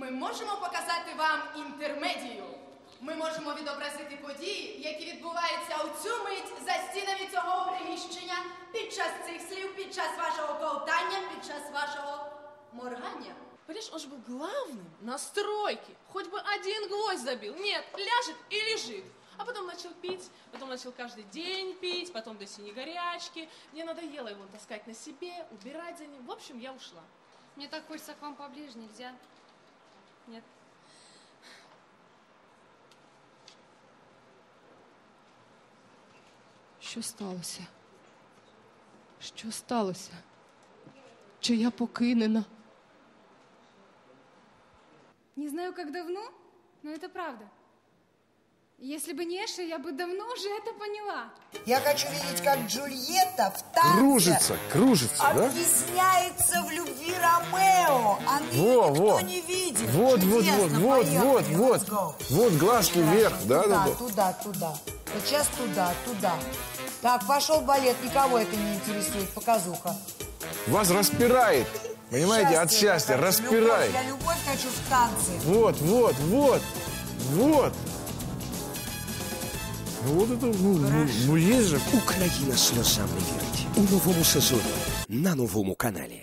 Ми можемо показати вам інтермедію. Ми можемо відобразити події, які відбуваються у цю мить за стінами цього приміщення під час цих слів, під час вашого ковтання, під час вашого моргання. Понимаешь, он же был главным на стройке. Хоть бы один гвоздь забил. Нет, ляжет и лежит. А потом начал пить, потом начал каждый день пить, потом до синей горячки. Мне надоело его таскать на себе, убирать за ним. В общем, я ушла. Мне так хочется к вам поближе, нельзя? Нет. Що сталося? Що сталося? Чи я покинена? Не знаю, как давно, но это правда. Если бы не Эша, я бы давно уже это поняла. Я хочу видеть, как Джульетта в танце Кружится, кружится, да? объясняется в любви Ромео. А Во, никто во. не видит. Вот, вот, вот, вот, вот, вот. Вот глазки вверх, да, да, Туда, да. туда, туда. Вот сейчас туда, туда. Так, пошел балет, никого это не интересует, показуха. Вас распирает, понимаете, от Счастье счастья, я хочу, распирает. Любовь, я любовь хочу в танце. Вот, вот, вот, вот. Ну вот это, ну, ну, ну есть же. Україна сльозам не вірить у новому сезоні на новому каналі.